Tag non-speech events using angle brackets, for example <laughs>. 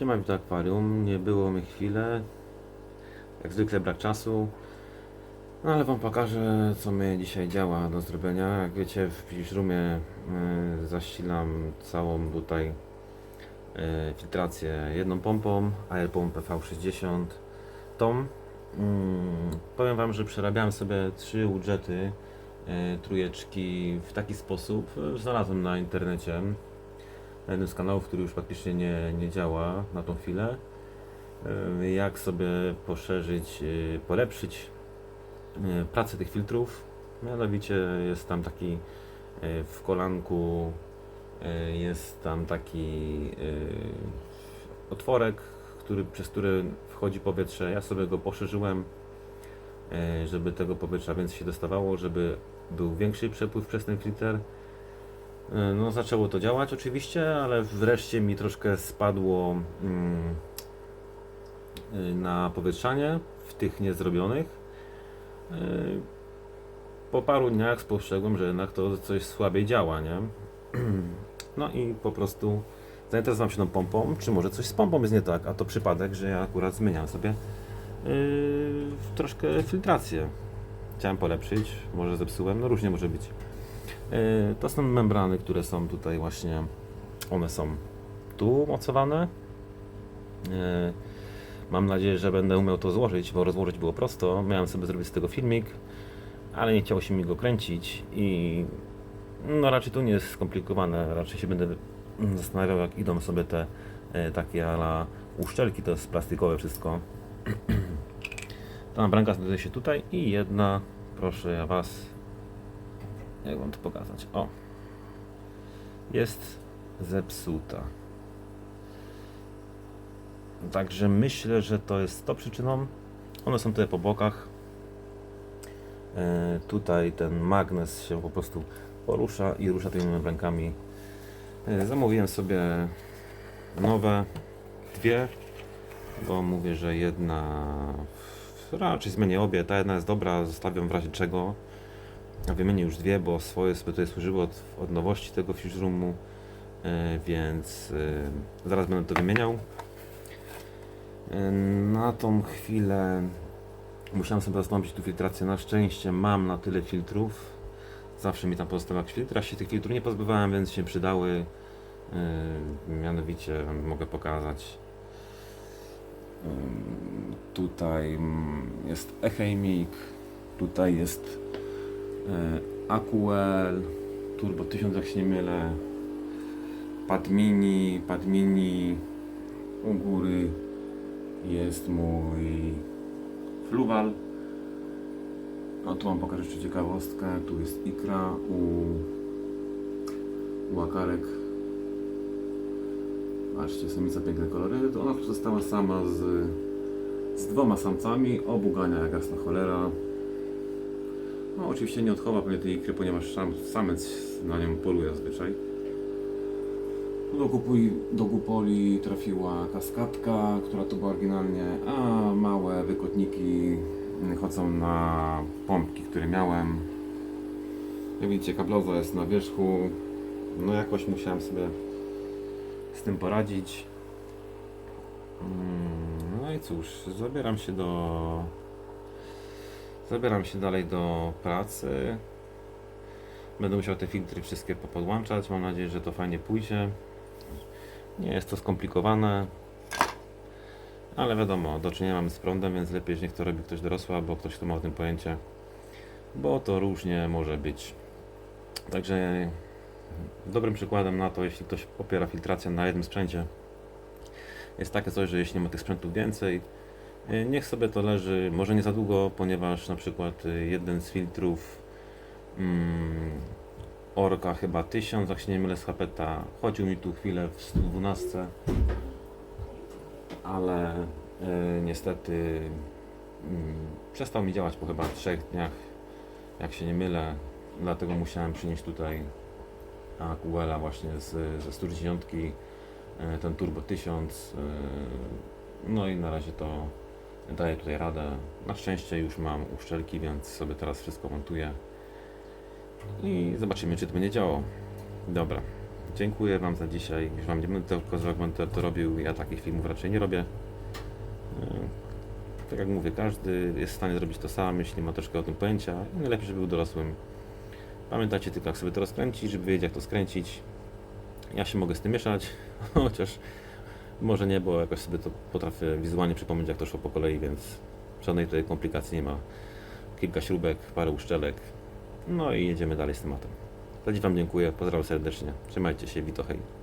Siema, witam akwarium. Nie było mi chwilę. Jak zwykle brak czasu. No ale wam pokażę, co mnie dzisiaj działa do zrobienia. Jak wiecie, w Fishroomie y, zasilam całą tutaj y, filtrację jedną pompą, Air Pompę V60 tą. Mm, powiem wam, że przerabiałem sobie trzy widgety y, trójeczki w taki sposób, y, znalazłem na internecie jednym z kanałów, który już praktycznie nie, nie działa na tą chwilę. Y, Jak sobie poszerzyć, y, polepszyć y, pracę tych filtrów. Mianowicie jest tam taki w kolanku jest tam taki otworek, który, przez który wchodzi powietrze. Ja sobie go poszerzyłem, żeby tego powietrza więcej się dostawało, żeby był większy przepływ przez ten filtr. E, No, zaczęło to działać oczywiście, ale wreszcie mi troszkę spadło mm, y, na powietrzanie w tych niezrobionych. Y, Po paru dniach spostrzegłem, że jednak to coś słabiej działa, nie? <clears throat> No i po prostu zainteresowałem się tą pompą, czy może coś z pompą jest nie tak, a to przypadek, że ja akurat zmieniam sobie yy, troszkę filtrację. Chciałem polepszyć, może zepsułem, no różnie może być. E, To są membrany, które są tutaj właśnie, one są tu mocowane. E, Mam nadzieję, że będę umiał to złożyć, bo rozłożyć było prosto. Miałem sobie zrobić z tego filmik, ale nie chciało się mi go kręcić i no raczej to nie jest skomplikowane. Raczej się będę zastanawiał, jak idą sobie te e, takie ala uszczelki, to jest plastikowe wszystko. <clears throat> Ta bramka znajduje się tutaj i jedna, proszę Was, jak wam to pokazać? O. Jest zepsuta. Także myślę, że to jest to przyczyną. One są tutaj po bokach. E, tutaj ten magnes się po prostu porusza i rusza tymi membrankami. E, zamówiłem sobie nowe dwie, bo mówię, że jedna raczej zmienię obie. Ta jedna jest dobra, zostawiam w razie czego. Wymienię już dwie, bo swoje sobie tutaj służyły od, od nowości tego fish roomu, e, więc e, zaraz będę to wymieniał. E, na tą chwilę musiałem sobie zastąpić tu filtrację. Na szczęście mam na tyle filtrów. Zawsze mi tam pozostał jakiś filtr. Ja się tych filtrów nie pozbywałem, więc się przydały. Mianowicie mogę pokazać. Ym, Tutaj mm, jest Echemik, tutaj jest AQL, Turbo 1000 jak się nie mylę, Padmini, Padmini, u góry jest mój Fluval. A tu mam pokażę jeszcze ciekawostkę, tu jest ikra u, u akarek. Patrzcie, samica piękne kolory. To ona tu została sama z, z dwoma samcami, obu gania jak jasna cholera. No oczywiście nie odchowa pewnie tej ikry, ponieważ sam, samec na nią poluje zazwyczaj. Do, kupuj, do kupoli trafiła kaskadka, która to była oryginalnie, a małe wykotniki chodzą na pompki, które miałem. Jak widzicie, kabloza jest na wierzchu. No jakoś musiałem sobie z tym poradzić. Mm, No i cóż, zabieram się do. Zabieram się dalej do pracy. Będę musiał te filtry wszystkie popodłączać. Mam nadzieję, że to fajnie pójdzie. Nie jest to skomplikowane. Ale wiadomo, do czynienia mamy z prądem, więc lepiej, że niech to robi ktoś dorosły, albo ktoś, kto ma o tym pojęcie. Bo to różnie może być. Także Dobrym przykładem na to, jeśli ktoś opiera filtrację na jednym sprzęcie, jest takie coś, że jeśli nie ma tych sprzętów więcej, niech sobie to leży, może nie za długo, ponieważ na przykład y, jeden z filtrów mm, Orka chyba 1000, jak się nie mylę z Hapeta, chodził mi tu chwilę w 112, ale y, niestety mm, przestał mi działać po chyba 3 dniach, jak się nie mylę, dlatego musiałem przynieść tutaj Aquela właśnie z, ze 110 e, ten Turbo 1000 e, no i na razie to daję tutaj radę na szczęście już mam uszczelki więc sobie teraz wszystko montuję i zobaczymy czy to będzie działało dobra dziękuję Wam za dzisiaj. Już Wam nie będę tylko będę to robił. Ja takich filmów raczej nie robię. E, Tak jak mówię, każdy jest w stanie zrobić to sam, jeśli ma troszkę o tym pojęcia. I najlepiej, żeby był dorosłym. Pamiętajcie tylko, jak sobie to rozkręcić, żeby wiedzieć, jak to skręcić. Ja się mogę z tym mieszać, <laughs> chociaż może nie, bo jakoś sobie to potrafię wizualnie przypomnieć, jak to szło po kolei, więc żadnej tutaj komplikacji nie ma. Kilka śrubek, parę uszczelek, no i jedziemy dalej z tematem. Za dziś Wam dziękuję, pozdrawiam serdecznie, trzymajcie się, wito hej.